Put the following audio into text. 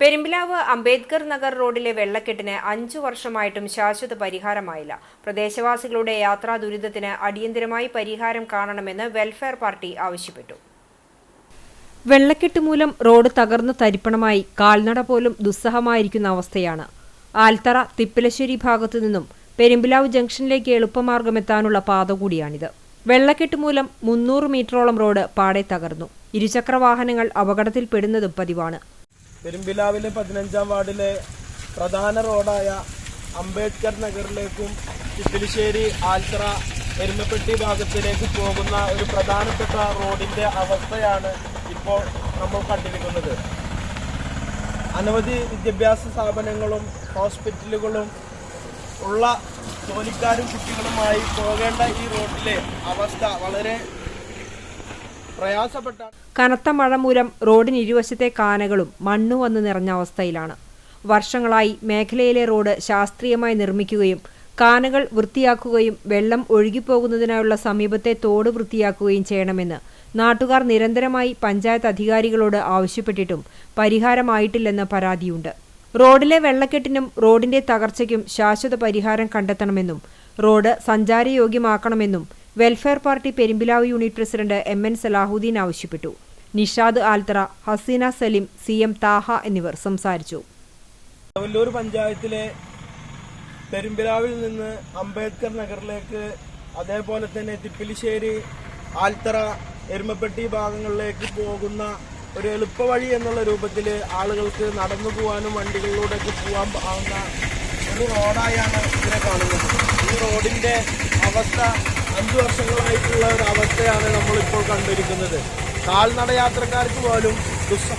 പെരുമ്പിലാവ് അംബേദ്കർ നഗർ റോഡിലെ വെള്ളക്കെട്ടിന് അഞ്ചു വർഷമായിട്ടും ശാശ്വത പരിഹാരമായില്ല. പ്രദേശവാസികളുടെ യാത്രാ ദുരിതത്തിന് അടിയന്തരമായി പരിഹാരം കാണണമെന്ന് വെൽഫെയർ പാർട്ടി ആവശ്യപ്പെട്ടു. വെള്ളക്കെട്ട് മൂലം റോഡ് തകർന്നു തരിപ്പണമായി കാൽനട പോലും ദുസ്സഹമായിരിക്കുന്ന അവസ്ഥയാണ്. ആൽത്തറ തിപ്പലശ്ശേരി ഭാഗത്തു നിന്നും പെരുമ്പിലാവ് ജംഗ്ഷനിലേക്ക് എളുപ്പമാർഗമെത്താനുള്ള പാത കൂടിയാണിത്. വെള്ളക്കെട്ട് മൂലം മുന്നൂറ് മീറ്ററോളം റോഡ് പാടെ തകർന്നു. ഇരുചക്ര വാഹനങ്ങൾ അപകടത്തിൽപ്പെടുന്നതും പതിവാണ്. പെരുമ്പിലാവിലെ പതിനഞ്ചാം വാർഡിലെ പ്രധാന റോഡായ അംബേദ്കർ നഗറിലേക്കും ചിപ്പിലിശ്ശേരി ആൽത്തറ എരുമപ്പെട്ടി ഭാഗത്തിലേക്ക് പോകുന്ന ഒരു പ്രധാനപ്പെട്ട റോഡിന്റെ അവസ്ഥയാണ് ഇപ്പോൾ നമ്മൾ കണ്ടിരിക്കുന്നത്. അനവധി വിദ്യാഭ്യാസ സ്ഥാപനങ്ങളും ഹോസ്പിറ്റലുകളും ഉള്ള ജോലിക്കാരും കുട്ടികളുമായി പോകേണ്ട ഈ റോഡിലെ അവസ്ഥ വളരെ പ്രയാസപ്പെട്ട കനത്ത മഴ മൂലം റോഡിന് ഇരുവശത്തെ കാനകളും മണ്ണു വന്ന് നിറഞ്ഞ അവസ്ഥയിലാണ്. വർഷങ്ങളായി മേഖലയിലെ റോഡ് ശാസ്ത്രീയമായി നിർമ്മിക്കുകയും കാനകൾ വൃത്തിയാക്കുകയും വെള്ളം ഒഴുകിപ്പോകുന്നതിനായുള്ള സമീപത്തെ തോട് വൃത്തിയാക്കുകയും ചെയ്യണമെന്ന് നാട്ടുകാർ നിരന്തരമായി പഞ്ചായത്ത് അധികാരികളോട് ആവശ്യപ്പെട്ടിട്ടും പരിഹാരമായിട്ടില്ലെന്ന് പരാതിയുണ്ട്. റോഡിലെ വെള്ളക്കെട്ടിനും റോഡിന്റെ തകർച്ചയ്ക്കും ശാശ്വത പരിഹാരം കണ്ടെത്തണമെന്നും road സഞ്ചാരയോഗ്യമാക്കണമെന്നും welfare party Perumpilavu unit president M N Salahuddin ആവശ്യപ്പെട്ടു. നിഷാദ് ആൽത്തറ ഹസീന സലിം സി എം താഹ എന്നിവർ സംസാരിച്ചു. വല്ലൂർ പഞ്ചായത്തിലെ പെരുമ്പിലാവിൽ നിന്ന് അംബേദ്കർ നഗറിലേക്ക് അതേപോലെ തന്നെ തിപ്പിലിശ്ശേരി ആൽത്തറ എരുമപ്പെട്ടി ഭാഗങ്ങളിലേക്ക് പോകുന്ന ഒരു എളുപ്പവഴി എന്നുള്ള രൂപത്തിൽ ആളുകൾക്ക് നടന്നു പോകാനും വണ്ടികളിലൂടെയൊക്കെ പോകാൻ ആവുന്ന ഒരു റോഡായാണ് ഇതിനെ കാണുന്നത്. ഈ റോഡിന്റെ അവസ്ഥ അഞ്ചു വർഷങ്ങളായിട്ടുള്ള ഒരു അവസ്ഥയാണ് നമ്മളിപ്പോൾ കണ്ടിരിക്കുന്നത്. കാൽനട യാത്രക്കാർക്ക് പോലും ദുസ്സഹ